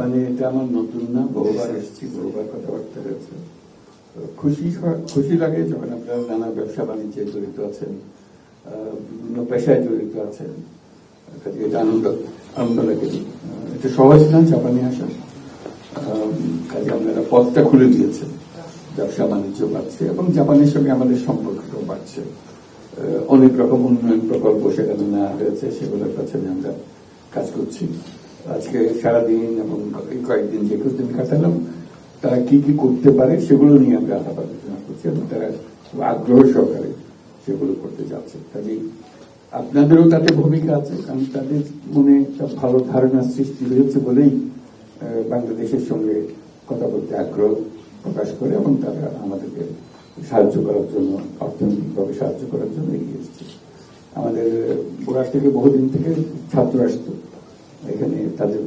মানে এটা আমার নতুন না, বহুবার এসেছি, বহুবার কথাবার্তা হয়েছে। খুশি খুশি লাগে যখন আপনারা নানা ব্যবসা বাণিজ্যে জড়িত আছেন বিভিন্ন পেশায় জড়িত আছেন এটা আনন্দ আনন্দ লাগে। এটা সহজ না, জাপানে আসা কাজে আপনারা পথটা খুলে দিয়েছেন। ব্যবসা বাণিজ্য বাড়ছে এবং জাপানের সঙ্গে আমাদের সম্পর্কটাও বাড়ছে। অনেক রকম উন্নয়ন প্রকল্প সেখানে নেওয়া হয়েছে, সেগুলোর কাছে আমরা কাজ করছি। আজকে সারাদিন এবং কয়েকদিন যে দিন কাটালাম, তারা কি কি করতে পারে সেগুলো নিয়ে আমরা আলাপ আলোচনা করছি এবং তারা আগ্রহ সহকারে সেগুলো করতে যাচ্ছে। কাজেই আপনাদেরও তাতে ভূমিকা আছে, কারণ তাদের মনে একটা ভালো ধারণা সৃষ্টি হয়েছে বলেই বাংলাদেশের সঙ্গে কথা বলতে আগ্রহ প্রকাশ করে এবং তারা আমাদেরকে সাহায্য করার জন্য, অর্থনৈতিকভাবে সাহায্য করার জন্য এগিয়ে এসেছে। আমাদের বোরাক থেকে বহুদিন থেকে ছাত্র আসতো। এখানে তাদের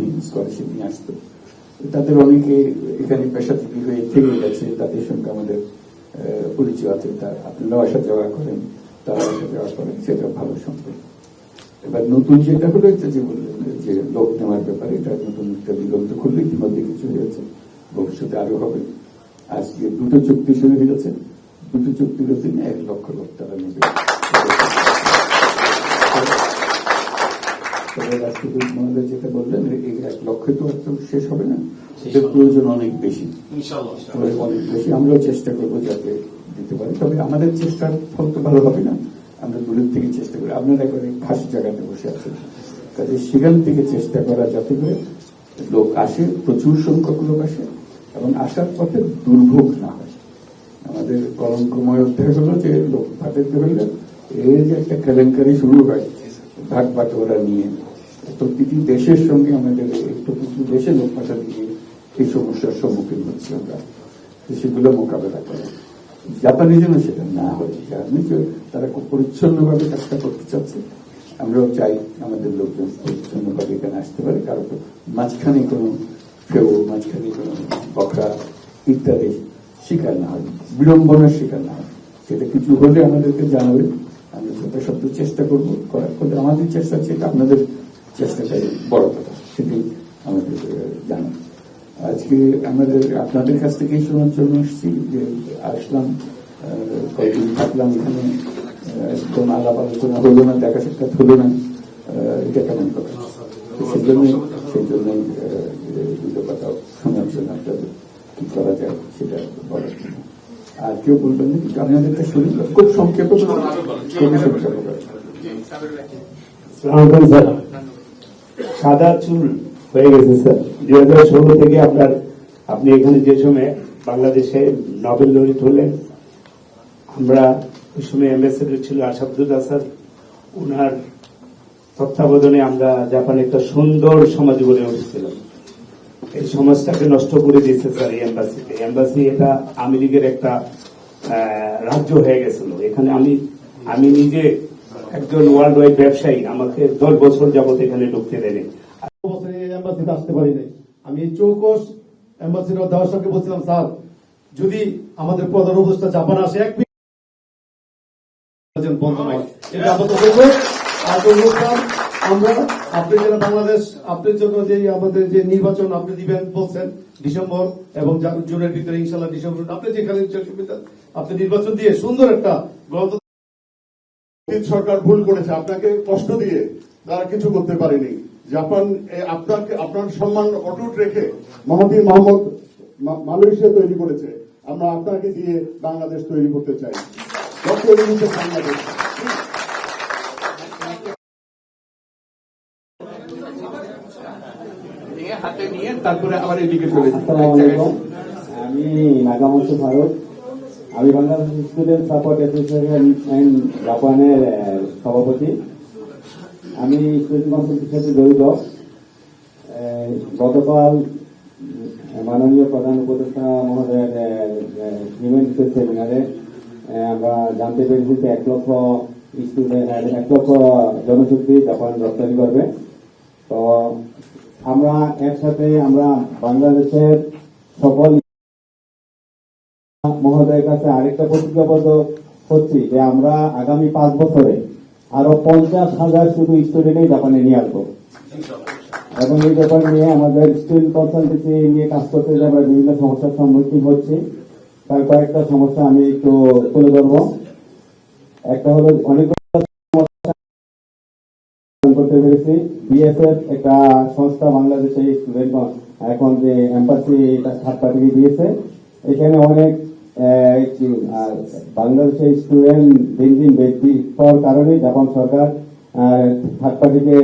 নিয়ে স্কলারশিপ নিয়ে আসতো। তাদের অনেকে এখানে পেশাজীবী হয়ে থেকে গেছে। তাদের সঙ্গে আমাদের পরিচয় আছে। তা আপনারাও আসা যাওয়া করেন তারা আসা যাওয়া করেন সেটা ভালো সম্পর্ক। এবার নতুন যেটা হলো যে বললেন, যে লোক নেওয়ার ব্যাপারে এটা নতুন একটা দিগন্ত খুললে ইতিমধ্যে কিছু হয়েছে ভবিষ্যতে আরও হবে। আজকে দুটো চুক্তি শুরু হয়েছে দুটো চুক্তির অধীনে এক লক্ষ লোক তারা নেবে। রাষ্ট্রদূত মহোদয় যেটা বললেন এক লক্ষ্যে তো শেষ হবে না? এটার প্রয়োজন অনেক বেশি। অনেক বেশি। আমরাও চেষ্টা করব যাতে দিতে পারি। তবে আমাদের চেষ্টার ফল তো ভালো হবে না। আমরা দূরের থেকে চেষ্টা করি। আপনারা খাস জায়গাতে বসে আছেন। কাজে সেখান থেকে চেষ্টা করা যাতে করে লোক আসে প্রচুর সংখ্যক লোক আসে এবং আসার পথে দুর্ভোগ না হয়। আমাদের কলঙ্কময় অধ্যায় হলো যে লোক পাঠাতে হলে এই যে একটা কেলেঙ্কারি শুরু হয় ভাগ বাটোয়ারা নিয়ে। প্রতিটি দেশের সঙ্গে আমাদের এই প্রতিটি দেশে লোক পাঠাতে গিয়ে এই সমস্যার সম্মুখীন হচ্ছে আমরা। সেগুলো মোকাবেলা করে। জাপানি যেন সেটা না হয় জানি তারা খুব পরিচ্ছন্নভাবে কাজটা করতে চাচ্ছে। আমরাও চাই আমাদের লোকজন পরিচ্ছন্নভাবে এখানে আসতে পারে, কারণ তো মাঝখানে কোনো কেউ মাঝখানে কোনো বকরা ইত্যাদি শিকার না হয়, বিড়ম্বনার শিকার না হয়। সেটা কিছু হলে আমাদেরকে জানাবে আমরা যথাসাধ্য চেষ্টা করব, করার ফলে আমাদের চেষ্টা এটা আপনাদের চেষ্টাটাই বড় কথা সেটাই আমাদের জানা। আজকে আমাদের আপনাদের কাছ থেকেই শোনার জন্য এসেছি যে আসলাম কয়েকদিন থাকলাম এখানে কোনো আলাপ আলোচনা হলো না দেখা সাক্ষাৎ হলো না এটা কেমন কথা? তো সেই জন্য সেই জন্যই আহ, দুটো কথা শোনার জন্য আপনাদের কি করা যায় সেটা বলার জন্য। আর কেউ বলবেন না কিন্তু আপনাদের একটা শরীর খুব সংক্ষেপে। খুবই সংক্ষেপে স্যার। সাদা চুল হয়ে গেছে, স্যার। দুই হাজার ষোলো থেকে আপনার, আপনি এখানে যে সময় বাংলাদেশে নোবেল লরিট হলেন, আমরা ওই সময় অ্যাম্বাসেডর ছিল আসাদুল্লাহ স্যার। ওনার তত্ত্বাবধানে আমরা জাপানে একটা সুন্দর সমাজ গড়ে উঠেছিলাম। এই সমাজটাকে নষ্ট করে দিয়েছে স্যার এই এম্বাসিতে এম্বাসি এটা আওয়ামী লীগের একটা রাজ্য হয়ে গেছিল। এখানে আমি আমি নিজে একজন ওয়ার্ল্ড ওয়াইড ব্যবসায়ী আমাকে দশ বছর যাবত এখানে ঢুকতে দেয়নি। বছরে এম্বাসিতে আসতে আমি চৌকস এম্বাসির সঙ্গে বলছিলাম, স্যার, যদি আমাদের প্রধান উপদেষ্টা জাপান আসে, এক আপনি বাংলাদেশ আপনার জন্য যে আমাদের যে নির্বাচন আপনি দিবেন বলছেন, ডিসেম্বর এবং ভিতরে ইনশাল্লাহ ডিসেম্বর, আপনি যেখানে আপনি নির্বাচন দিয়ে সুন্দর একটা গণতন্ত্র সরকার ভুল করেছে। আপনাকে কষ্ট দিয়ে তারা কিছু করতে পারেনি। জাপান আপনাকে আপনার সম্মান অটুট রেখে মহাবীর মোহাম্মদ মালয়েশিয়া তৈরি করেছে। আমরা আপনাকে দিয়ে বাংলাদেশ তৈরি করতে চাই। বাংলাদেশ হাতে নিয়ে তারপরে আবার এদিকে চলে আমি নাগামন্ত ভারত। আমি Bangladesh student support association and জাপানের সভাপতি। আমি স্টুডেন্ট কনসালটির সাথে জড়িত। গতকাল মাননীয় প্রধান উপদেষ্টা মহোদয়ের হিউম্যান রিসোর্স সেমিনারে আমরা জানতে পেরেছি যে এক লক্ষ স্টুডেন্ট এক লক্ষ জনশক্তি জাপান রপ্তানি করবে। তো আমরা একসাথে আমরা বাংলাদেশের সকল মহোদয়ের কাছে আরেকটা প্রতিজ্ঞাবদ্ধ হচ্ছি যে আমরা আগামী পাঁচ বছরে আরও পঞ্চাশ হাজার শুধু স্টুডেন্টই জাপানে নিয়ে আসব। এবং এই ব্যাপার নিয়ে আমাদের স্টিল কনসালটেন্সি নিয়ে কাজ করতে গিয়ে আমরা বিভিন্ন সমস্যার সম্মুখীন হচ্ছি। তার কয়েকটা সমস্যা আমি একটু তুলে ধরবো। একটা হলো অনেক করতে পেরেছি। বিএসএফ একটা সংস্থা বাংলাদেশে স্টুডেন্ট এখন যে এম্বাসি থার্ড পার্টিকে দিয়েছে। এখানে অনেক বাংলাদেশের স্টুডেন্ট দিন দিন বৃদ্ধি পাওয়ার কারণে জাপান সরকার থার্ড পার্টিকে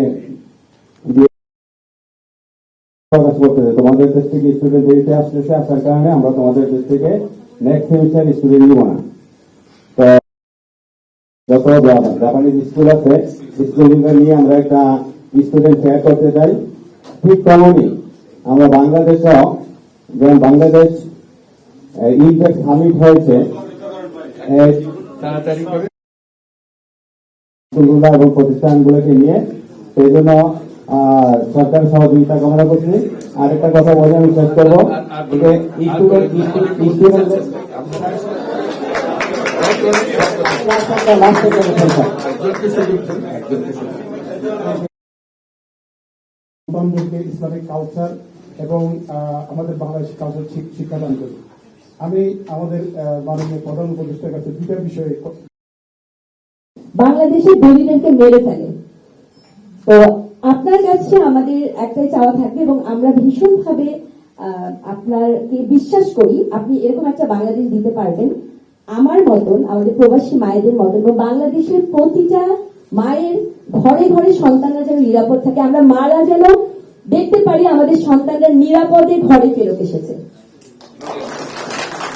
তোমাদের দেশ থেকে স্টুডেন্ট বেরিয়ে আসতেছে, আসার কারণে আমরা তোমাদের দেশ থেকে নেক্সট সেমিস্টার স্টুডেন্ট নিব না। তো, যত জাপানিজ স্কুল আছে, স্কুলগুলো নিয়ে আমরা একটা স্টুডেন্ট ফেয়ার করতে চাই। ঠিক তেমনই আমরা বাংলাদেশেও, যেমন বাংলাদেশ ইনটেক সামিট হয়েছে তাড়াতাড়ি করে। স্কুলগুলো এবং প্রতিষ্ঠানগুলোকে নিয়ে সেই জন্য আহ, সরকারের সহযোগিতা কামনা করছি। আর একটা কথা বলে আমি শেষ করব। ইসলামিক কালচার এবং আহ, আমাদের বাংলাদেশ কালচার শিক- শিক্ষাদান করি আমি আমাদের মাননীয় প্রধান উপদেষ্টার কাছে দুইটা বিষয়ে ক- বাংলাদেশের দলিলকে মেরে ফেলে। তো আপনার কাছে আমাদের একটাই চাওয়া থাকবে এবং আমরা ভীষণভাবে আহ, আপনাকে বিশ্বাস করি আপনি এরকম একটা বাংলাদেশ দিতে পারবেন। আমার মতন আমাদের প্রবাসী মায়েদের মতন এবং বাংলাদেশের প্রতিটা মায়ের ঘরে ঘরে সন্তানরা যেন নিরাপদ থাকে আমরা মারা যেন দেখতে পারি আমাদের সন্তানরা নিরাপদে ঘরে ফেরত এসেছে ছাত্রীরা- ছাত্র আছে এখানে যারা লেখাপড়া থেকে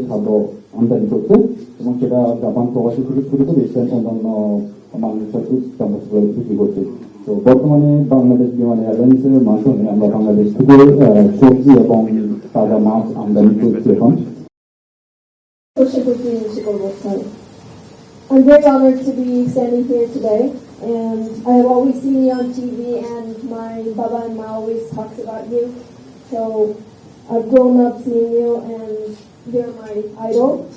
খাদ্য আমদানি করছে এবং সেটা জাপান প্রবাসী থেকে শুরু করে এশিয়ান অন্যান্য করছে তো বর্তমানে বাংলাদেশ বিমান এয়ারলাইন্সের মাধ্যমে আমরা বাংলাদেশ সবজি এবং তাজা মাছ আমদানি করছি এখন I'm very honored to be standing here today, and I have always seen you on TV, and my Baba and Ma always talks about you. So I've grown up seeing you, and you're my idol.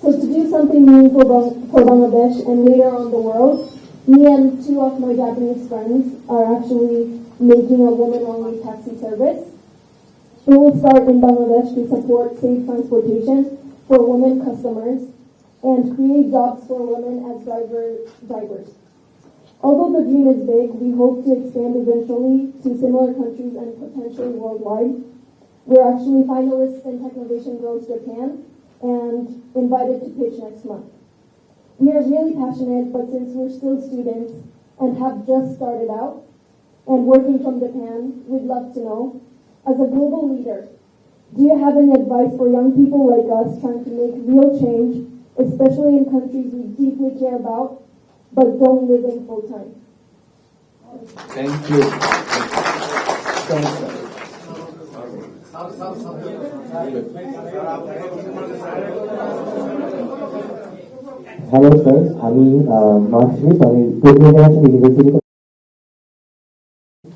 So to do something meaningful for Bangladesh and later on the world, me and two of my Japanese friends are actually making a woman-only taxi service. It will start in Bangladesh to support safe transportation for women customers and create jobs for women as driver drivers. Although the dream is big, we hope to expand eventually to similar countries and potentially worldwide. We're actually finalists in Technovation Girls Japan and invited to pitch next month. We are really passionate, but since we're still students and have just started out and working from Japan, we'd love to know, as a global leader, do you have any advice for young people like us trying to make real change, especially in countries we deeply care about but don't live in full time? Thank you hello sir আমি marksheet আমি ইউনিভার্সিটিতে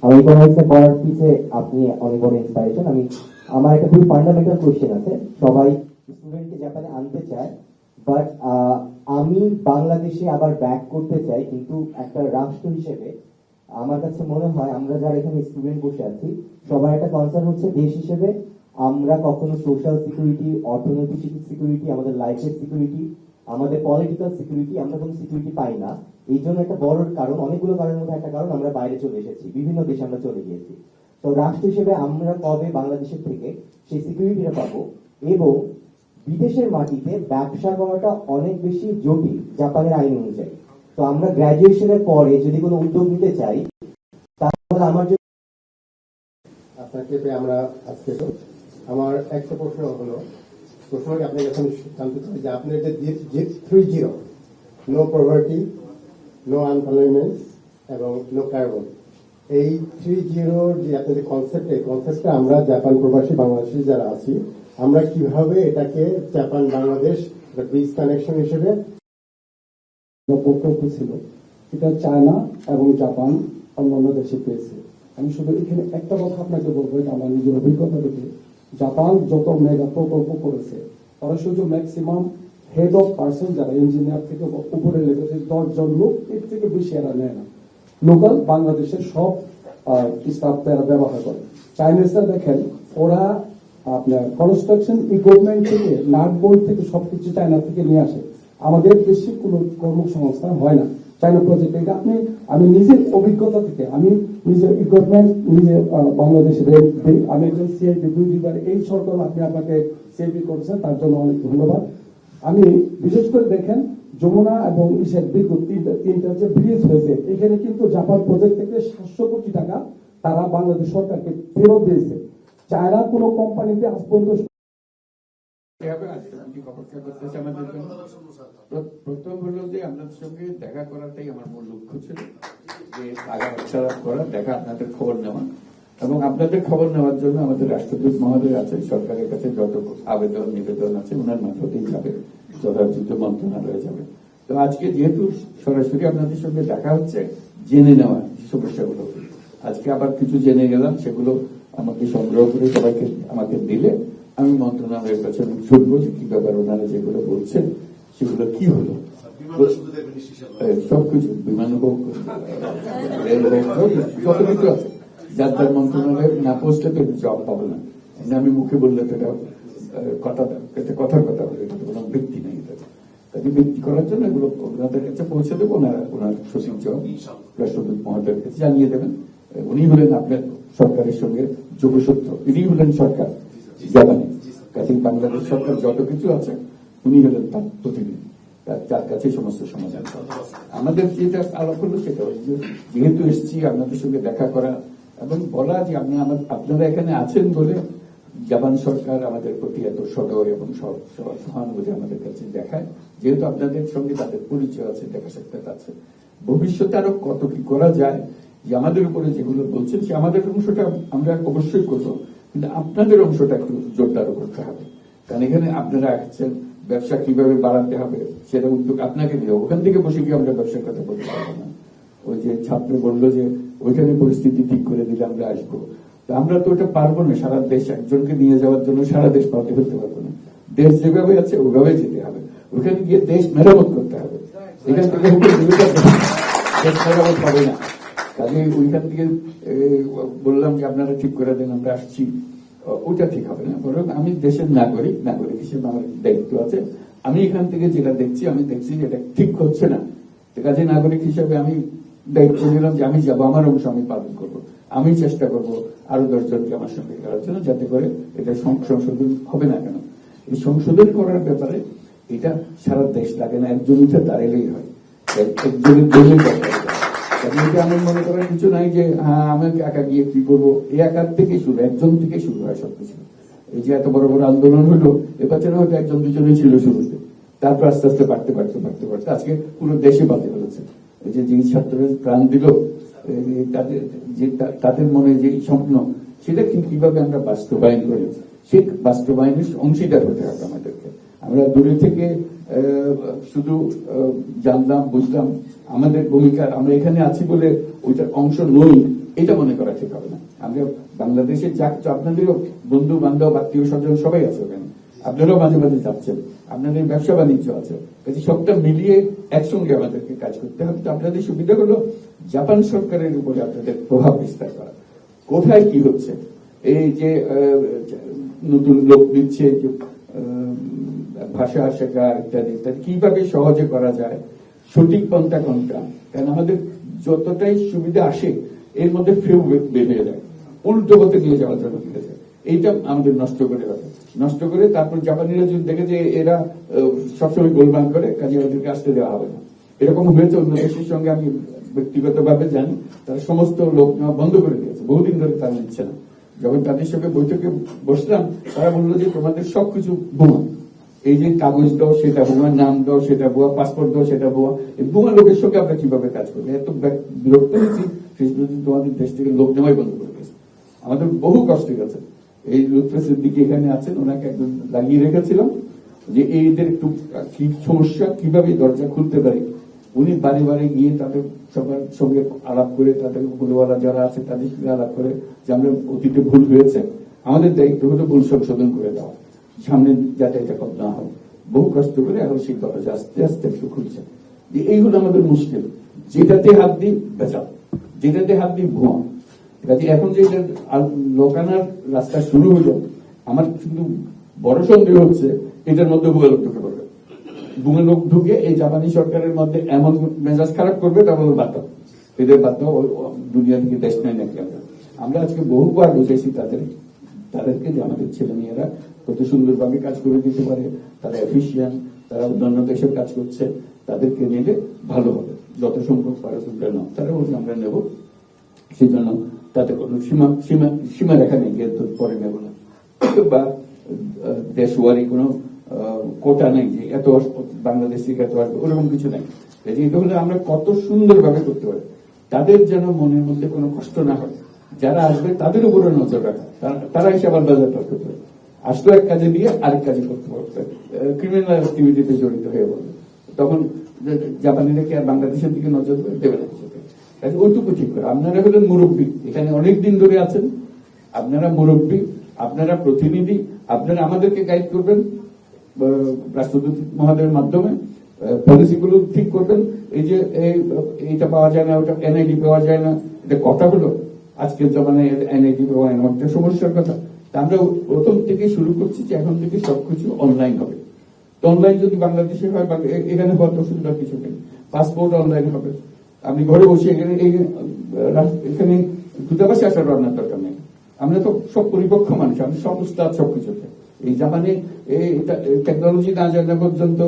আমি ইকোনমিক্সে পড়ার পিছে আপনি অনেক বড় ইন্সপাইরেশন আমি আমার একটা খুবই ফান্ডামেন্টাল কোয়েশ্চেন আছে। সবাই স্টুডেন্টকে জাপানে আনতে চায় বাট আমি বাংলাদেশে আবার ব্যাক করতে চাই, কিন্তু একটা রাষ্ট্র হিসেবে আমার কাছে মনে হয় আমরা যারা এখানে স্টুডেন্ট বসে আছি, সবার একটা কনসার্ন হচ্ছে দেশ হিসেবে আমরা কখনো সোশ্যাল সিকিউরিটি অর্থনৈতিক সিকিউরিটি আমাদের লাইফের সিকিউরিটি আমাদের পলিটিক্যাল সিকিউরিটি আমরা কোনো সিকিউরিটি পাই না। এই জন্য একটা বড় কারণ, অনেকগুলো কারণের মধ্যে একটা কারণ, আমরা বাইরে চলে এসেছি, বিভিন্ন দেশে আমরা চলে গিয়েছি। তো রাষ্ট্র হিসেবে আমরা কবে বাংলাদেশের থেকে সেই সিকিউরিটিটা পাবো? এবং বিদেশের মাটিতে ব্যবসা করাটা অনেক বেশি জটিল, জাপানের আইন অনুযায়ী। তো আমরা গ্রাজুয়েশনের পরে যদি কোনো উদ্যোগ নিতে চাই, তাহলে আমার পেয়ে আমরা আজকে আমার একটা প্রশ্ন হলো, প্রশ্নটি জানতে চাই যে আপনার যে three zero no poverty no unemployment এবং নো কার্বন এই থ্রি জিরোর যে আপনার যে কনসেপ্ট এই কনসেপ্টটা আমরা জাপান প্রবাসী, বাংলাদেশি যারা আছি আমরা কীভাবে এটাকে জাপান, বাংলাদেশ ব্রিজ কানেকশন হিসেবে প্রকল্প ছিল এটা চায়না এবং জাপান অন্যান্য দেশে পেয়েছে। আমি শুধু এখানে একটা কথা আপনাকে বলব, এটা আমার নিজের অভিজ্ঞতা থেকে। জাপান যত মেগা প্রকল্প করেছে ওরা শুধু ম্যাক্সিমাম হেড অফ পার্সন যারা ইঞ্জিনিয়ার থেকে উপরে লেভেলে দশজন লোক, এর থেকে বেশি এরা নেয় না। লোকাল বাংলাদেশের সব স্টাফ তারা ব্যবহার করে। চাইনিজরা দেখেন, ওরা আপনার কনস্ট্রাকশন ইকুইপমেন্ট থেকে নাট বোল্ট থেকে সবকিছু চায়না থেকে নিয়ে আসে। আমাদের বেশি কোনো কর্মসংস্থান হয় না। চাইনা প্রজেক্ট এটা আপনি, আমি নিজের অভিজ্ঞতা থেকে, আমি নিজের ইকুইপমেন্ট নিজে বাংলাদেশে আমি একজন সিআইপি দুই দুইবার এই সরকার আপনি আপনাকে সিআইপি করেছেন, তার জন্য অনেক ধন্যবাদ। আমি, বিশেষ করে দেখেন, যমুনা এবং ইসের বিদ্যুৎ তিনটা তিনটা যে ব্রিজ হয়েছে। এখানে কিন্তু জাপান প্রজেক্ট থেকে সাতশো কোটি টাকা তারা বাংলাদেশ সরকারকে ফেরত দিয়েছে। চায়না কোনো কোম্পানিতে আজ পর্যন্ত প্রথম হলো যে আপনাদের সঙ্গে দেখা করাটাই আমার মূল লক্ষ্য ছিল, যে আগাছাড়া করা, দেখা আপনাদের খবর নেওয়া। এবং আপনাদের খবর নেওয়ার জন্য আমাদের রাষ্ট্রদূত মহোদয় আছে সরকারের কাছে যত আবেদন, নিবেদন আছে ওনার মারফতেই যাবে যথাযথ মন্ত্রণালয়ে যাবে। তো আজকে যেহেতু সরাসরি আপনাদের সঙ্গে দেখা হচ্ছে, জেনে নেওয়া সমস্যাগুলো, আজকে আবার কিছু জেনে গেলাম, সেগুলো আমাকে সংগ্রহ করে সবাইকে আমাকে দিলে আমি মন্ত্রণালয়ের কাছে আমি শুনব যে কি ব্যাপার ওনারা যেগুলো বলছেন সেগুলো কি হলো। সবকিছু বিমান হোক রেল হোক যত কিছু আছে। যার যার মন্ত্রণালয়ের না পৌঁছলে তো জব পাবো না। আমি মুখে বললে তো এটা কথা এটা কথার কথা বলে এটা কোনো বৃত্তি নেই কাজে বৃত্তি করার জন্য এগুলো ওনাদের কাছে পৌঁছে দেবো ওনারা ওনার সচিব জব রাষ্ট্রদূত মহোদয়ের কাছে জানিয়ে দেবেন। উনি হলেন আপনার সরকারের সঙ্গে যোগসূত্র ইনি হলেন সরকার, জাপানি। কাজে বাংলাদেশ সরকার যত কিছু আছে, উনি হলেন তার প্রতিনিধি। তার- কাছে সমস্ত সমাধান। আমাদের যেটা আলাপ হলো সেটা হচ্ছে যেহেতু এসেছি, আপনাদের সঙ্গে দেখা করা এবং বলা যে আপনি আমার- আপনারা এখানে আছেন বলে জাপান সরকার আমাদের প্রতি এত সদয় এবং সহ- সহ- সহানুভূতি আমাদের কাছে দেখায়। যেহেতু আপনাদের সঙ্গে তাদের পরিচয় আছে, দেখা সাক্ষাৎ আছে। ভবিষ্যতে আরও কত কি করা যায় যে আমাদের উপরে যেগুলো বলছেন সে আমাদের অংশটা আমরা অবশ্যই করব, কিন্তু আপনাদের অংশটা একটু জোরদার করতে হবে। কারণ এখানে আপনারা আসছেন ব্যবসা কীভাবে বাড়াতে হবে, সেটা উদ্যোগ আপনাকে নিয়ে ওখান থেকে বসে গিয়ে আমরা ব্যবসার কথা বলতে পারব না। ওই যে ছাত্র বলল যে, ওইখানে পরিস্থিতি ঠিক করে দিলে আমরা আসব। তো আমরা তো ওটা পারব না। সারা দেশ একজনকে নিয়ে যাওয়ার জন্য সারা দেশ পাতে ফেলতে পারব না। দেশ যেভাবে আছে ওইভাবে যেতে হবে। ওইখানে গিয়ে দেশ মেরামত করতে হবে। এখান থেকে মেরামত হবে না। কাজে ওইখান থেকে বললাম যে আপনারা ঠিক করে দেন, আমরা আসছি। ওটা ঠিক হবে না। বরং আমি দেশের নাগরিক নাগরিক হিসেবে আমার দায়িত্ব আছে। আমি এখান থেকে যেটা দেখছি, আমি দেখছি যে এটা ঠিক হচ্ছে না। কাজে নাগরিক হিসেবে আমি দায়িত্ব নিলাম যে আমি যাব, আমার অংশ আমি পালন করব। আমি চেষ্টা করব আরও দশজনকে আমার সঙ্গে করার জন্য, যাতে করে এটা সংশোধন হবে না কেন। এই সংশোধন করার ব্যাপারে এটা সারা দেশ লাগে না, একজন উঠে দাঁড়ালেই হয়। এক- একজনের জন্যই দরকার মনে কিছু নাই যে আমি একা গিয়ে কি করব? এই একার থেকে শুরু, একজন থেকে শুরু হয় সবকিছু। এই যে এত বড় বড় আন্দোলন হলো হয়তো একজন দুজনেই ছিল শুরুতে। তারপর আস্তে আস্তে বাড়তে বাড়তে বাড়তে বাড়তে। আজকে পুরো দেশে বাড়তে ফেলেছে। এই যে যে ছাত্ররা প্রাণ দিল তাদের, যে তাদের মনে যে স্বপ্ন, সেটা কীভাবে আমরা বাস্তবায়ন করি? সেই বাস্তবায়নের অংশীদার হতে হবে আমাদেরকে। আমরা দূরে থেকে শুধু জানলাম, বুঝলাম, আমাদের ভূমিকা আমরা এখানে আছি বলে ওইটার অংশ নই, এটা মনে করা ঠিক হবে না। আমরা বাংলাদেশে যা আপনাদেরও বন্ধু বান্ধব আত্মীয় স্বজন সবাই আছে ওখানে। আপনারাও মাঝে মাঝে যাচ্ছেন। আপনাদের ব্যবসা বাণিজ্য আছে। কাজে সবটা মিলিয়ে একসঙ্গে আমাদেরকে কাজ করতে হবে। তো আপনাদের সুবিধা হলো জাপান সরকারের উপরে আপনাদের প্রভাব বিস্তার করা। কোথায় কি হচ্ছে? এই যে নতুন লোক দিচ্ছে ভাষা শেখা ইত্যাদি ইত্যাদি। কীভাবে সহজে করা যায়? সঠিক পন্থা কোনটা? কারণ আমাদের যতটাই সুবিধা আসে, এর মধ্যে ফেউ বের যায়। উল্টো পথে নিয়ে যাওয়ার জন্য ফিরে যায়। এইটা আমাদের নষ্ট করে হবে নষ্ট করে তারপর জাপানিরা যদি দেখে যে এরা সবসময় গোলমাল করে, কাজে ওদেরকে আসতে দেওয়া হবে না। এরকম হয়েছে অন্য দেশের সঙ্গে আমি ব্যক্তিগতভাবে জানি। তারা সমস্ত লোক নেওয়া বন্ধ করে দিয়েছে। বহুদিন ধরে তারা নিচ্ছে না। যখন তাদের সঙ্গে বৈঠকে বসলাম, তারা বলল যে তোমাদের সবকিছু বোমা। এই যে কাগজ দাও, সেটা বোমা, নাম দাও, সেটা বোয়া পাসপোর্ট দাও, সেটা বোয়া এই বোমা লোকের সঙ্গে আমরা কীভাবে কাজ করব? এত বিরক্ত হয়েছি শেষ পর্যন্ত তোমাদের দেশ থেকে লোক নেওয়াই বন্ধ করে দিয়েছে আমাদের বহু কষ্ট গেছে। এই লুৎফে সিদ্দিকি এখানে আছেন, ওনাকে একদম লাগিয়ে রেখেছিলাম যে এইদের একটু কি সমস্যা, কীভাবে দরজা খুলতে পারে? উনি বাড়ি বাড়ি গিয়ে তাদের সবার সঙ্গে আলাপ করে, তাদের ভুলওয়ালা যারা আছে, তাদের সঙ্গে আলাপ করে যে আমরা অতীতে ভুল হয়েছে, আমাদের দায়িত্ব হলো ভুল সংশোধন করে দেওয়া। সামনে যাতে এটা না হয়। বহু কষ্ট করে এখন সেই দরজা আস্তে আস্তে একটু খুলছে। যে এই হলো আমাদের মুশকিল। যেটাতে হাত দিই বেচা যেটাতে হাত দিই, ভুয়া। কাজে এখন যে লোকানার রাস্তা শুরু হলো, আমার কিন্তু বড় সন্দেহ হচ্ছে, এটার মধ্যে ভুয়া লোক ঢুকে পড়বে। ভুয়া লোক ঢুকে এই জাপানি সরকারের মধ্যে এমন মেজাজ খারাপ করবে, তা বলো দাও। এদের ও দুনিয়া থেকে দেশ নেয় নাকি আমরা? আমরা আজকে বহুবার বুঝেছি তাদের তাদেরকে যে আমাদের ছেলে মেয়েরা কত সুন্দরভাবে কাজ করে দিতে পারে তারা এফিসিয়েন্ট তারা অন্যান্য দেশের কাজ করছে তাদেরকে নিলে ভালো হবে। যত সংখ্যক পারে তোমরা নাও। তারা বলছে আমরা নেব। সেই জন্য তাতে কোনো সীমা সীমা সীমা রেখা নেই যে পরে নেব না। বা আহ, দেশওয়ারি কোনো কোটা নেই যে এত বাংলাদেশ থেকে এত আসবে ওরকম কিছু নেই। এটা হলে আমরা কত সুন্দরভাবে করতে পারি। তাদের যেন মনের মধ্যে কোনো কষ্ট না হয়। যারা আসবে তাদের উপরে নজর রাখা। তারা- আবার বাজার করতে পারে। আসলো এক কাজে দিয়ে আরেক কাজে করতে পারবে ক্রিমিনাল অ্যাক্টিভিটিতে জড়িত হয়ে পড়বে তখন জাপানিরা কি আর বাংলাদেশের দিকে নজর দেবে? না। ওইটুকু ঠিক করে। আপনারা হলেন মুরব্বী। এখানে অনেক দিন ধরে আছেন। আপনারা মুরব্বী, আপনারা প্রতিনিধি, আপনারা আমাদেরকে গাইড করবেন রাষ্ট্রদূত মহোদয়ের মাধ্যমে পলিসিগুলো ঠিক করবেন। এই যে এই- এইটা পাওয়া যায় না, ওটা এনআইডি পাওয়া যায় না, এটা কথা হলো। আজকের জমানায় এনআইডি পাওয়া যায় না। একটা সমস্যার কথা। আমরা প্রথম থেকে শুরু করছি যে এখন থেকে সবকিছু অনলাইন হবে। তো অনলাইন যদি বাংলাদেশে হয় বা এখানে হওয়ার অসুবিধার কিছু নেই। পাসপোর্ট অনলাইন হবে। আপনি ঘরে বসে এখানে এখানে দূতাবাসে আসার রান্নার দরকার নেই। আমরা তো সব পরিপক্ষ মানুষ আমি সব সবকিছুতে। এই এই টেকনোলজি না জানা পর্যন্ত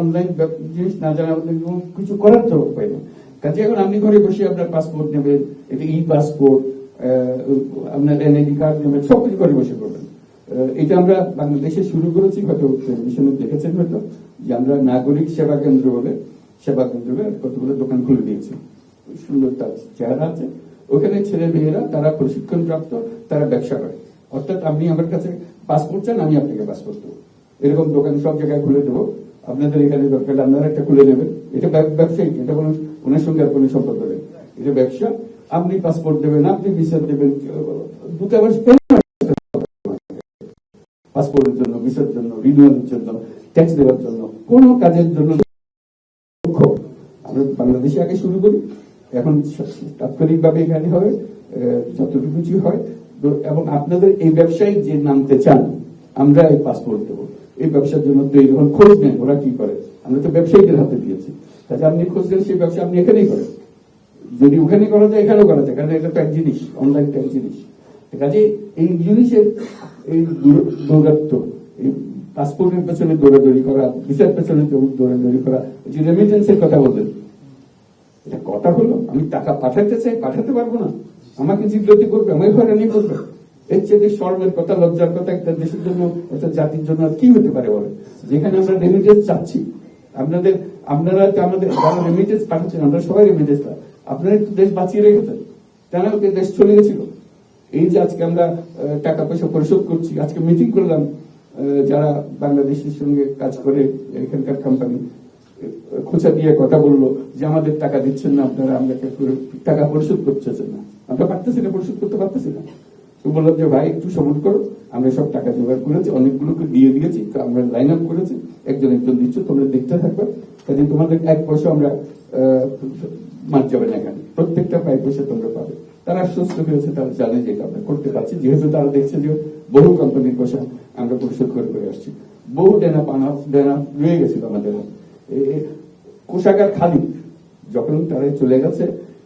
অনলাইন জিনিস না জানা পর্যন্ত কিছু করার তো উপায় না কাজে এখন আপনি ঘরে বসে আপনার পাসপোর্ট নেবেন এটা ই পাসপোর্ট আপনার এনআইডি কার্ড নেবেন সবকিছু ঘরে বসে করবেন। এটা আমরা বাংলাদেশে শুরু করেছি, হয়তো টেলিভিশনে দেখেছেন হয়তো, যে আমরা নাগরিক সেবা কেন্দ্র বলে, সেবা কেন্দ্রে কতগুলো দোকান খুলে দিয়েছি। সুন্দর তার চেহারা আছে। ওখানে ছেলে মেয়েরা, তারা প্রশিক্ষণ প্রাপ্ত তারা ব্যবসা করে। অর্থাৎ আপনি আমার কাছে পাসপোর্ট চান, আমি আপনাকে পাসপোর্ট দেবো। এরকম দোকান সব জায়গায় খুলে দেবো। আপনাদের এখানে দরকার আপনারা একটা খুলে নেবেন। এটা ব্যব- ব্যবসায়িক, এটা কোনো ওনার সঙ্গে আর কোনো সম্পর্ক নেই। এটা ব্যবসা। আপনি পাসপোর্ট দেবেন, আপনি ভিসা দেবেন দূতাবাস পাসপোর্টের জন্য ভিসার জন্য রিনিউয়ালের জন্য ট্যাক্স দেওয়ার জন্য, কোনো কাজের জন্য আমরা বাংলাদেশে আগে শুরু করি, এখন তাৎক্ষণিকভাবে এখানে হবে যতটুকু হয়। এবং আপনাদের এই ব্যবসায়িক যে নামতে চান, আমরা এই পাসপোর্ট দেবো। এই ব্যবসার জন্য তৈরি হন খোঁজ নেন, ওরা কি করে? আমরা তো ব্যবসায়ীদের হাতে দিয়েছি। কাজে আপনি খোঁজ নেন, সেই ব্যবসা আপনি এখানেই করেন। যদি ওখানে করা যায়, এখানেও করা যায়, কারণ এটা জিনিস অনলাইন তো জিনিস। কাজে এই জিনিসের এই দৌরাত্ম এই পাসপোর্টের পেছনে দৌড়াদৌড়ি করা ভিসার পেছনে দৌড়াদৌড়ি করা, যে রেমিটেন্সের কথা বললেন, এটা কথা হলো, আমি টাকা পাঠাতে চাই, পাঠাতে পারব না। আমাকে জিজ্ঞাসা করবে আমাকে হয়রানি করবে। এর চেয়ে শর্মের কথা, লজ্জার কথা, একটা দেশের জন্য, একটা জাতির জন্য কি হতে পারে বলে যেখানে আমরা রেমিটেন্স চাচ্ছি। আপনাদের, আপনারা আমাদের যারা রেমিটেন্স পাঠাচ্ছেন, আমরা সবাই রেমিটেন্স আপনারা একটু দেশ বাঁচিয়ে রেখেছেন ওকে দেশ চলে গেছিল। এই যে আজকে আমরা টাকা পয়সা পরিশোধ করছি, আজকে মিটিং করলাম যারা বাংলাদেশের সঙ্গে কাজ করে এখানকার কোম্পানি খোঁচা দিয়ে কথা বলল যে আমাদের টাকা দিচ্ছেন না আপনারা, আমরা টাকা পরিশোধ করতেছেন না? আমরা পারতেছি না, পরিশোধ করতে পারতেছি না। তো বললাম যে, ভাই, একটু সময় করো, আমরা সব টাকা জোগাড় করেছি, অনেকগুলোকে দিয়ে দিয়েছি, তো আমরা লাইন আপ করেছি। একজন একজন দিচ্ছ, তোমরা দেখতে থাকবে। কাজে তোমাদের এক পয়সা আমরা মার যাবে না এখানে প্রত্যেকটা পাই পয়সা তোমরা পাবে। তারা আশ্বস্ত হয়েছে, তারা জানে যে আমরা করতে পারছি। যেহেতু তারা দেখছে যে বহু কোম্পানির পয়সা আমরা পরিশোধ করে করে আসছি। বহু ডেনা পানা ডেনা রয়ে গেছিল আমাদের। কোষাগার খালি। যখন তারা চলে গেছে,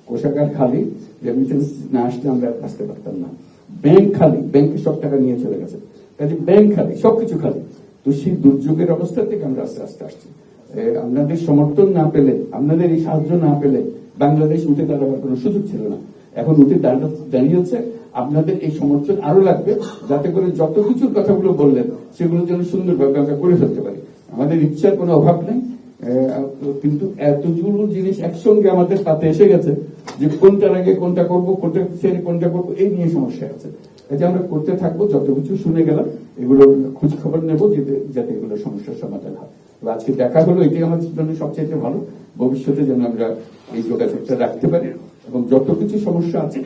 কোষাগার খালি রেমিটেন্স না আসলে আমরা আসতে পারতাম না। ব্যাংক খালি, ব্যাংকে সব টাকা নিয়ে চলে গেছে। কাজে ব্যাংক খালি, সবকিছু খালি। তো সেই দুর্যোগের অবস্থা থেকে আমরা আস্তে আস্তে আসছি। আপনাদের সমর্থন না পেলে আপনাদের এই সাহায্য না পেলে বাংলাদেশ উঠে দাঁড়াবার কোনো সুযোগ ছিল না। এখন উঠে দাঁড়িয়েছে আপনাদের এই সমর্থন আরও লাগবে, যাতে করে যত কিছুর কথাগুলো বললেন, সেগুলো যেন সুন্দরভাবে আমরা করে ফেলতে পারি। আমাদের ইচ্ছার কোনো অভাব নেই। কিন্তু এতগুলো জিনিস একসঙ্গে আমাদের পাতে এসে গেছে, যে কোনটার আগে কোনটা করব, কোনটা ছেড়ে কোনটা করব, এই নিয়ে সমস্যা আছে। কাজে আমরা করতে থাকব, যত কিছু শুনে গেলাম এগুলো খোঁজ খবর নেব, যাতে এগুলো সমস্যার সমাধান হয়। আজকে দেখা হলো, এটাই আমার জন্য সবচেয়ে ভালো। ভবিষ্যতে যেন আমরা এই যোগাযোগটা রাখতে পারি এবং যত কিছু সমস্যা আছে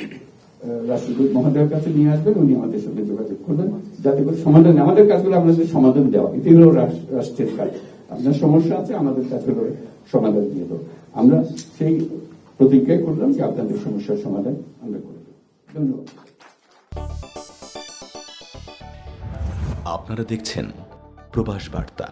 রাষ্ট্রদূত মহোদয়ের কাছে নিয়ে আসবেন, উনি আমাদের সঙ্গে যোগাযোগ করবেন। যাতে করে সমাধান, আমাদের কাজগুলো আপনাদের সমাধান দেওয়া, এটাই হলো রাষ্ট্রের কাজ। আপনার সমস্যা আছে, আমাদের কাছে সমাধান দিয়ে দেবো আমরা সেই প্রতিজ্ঞাই করলাম যে আপনাদের সমস্যার সমাধান আমরা করে ধন্যবাদ। আপনারা দেখছেন প্রবাস বার্তা।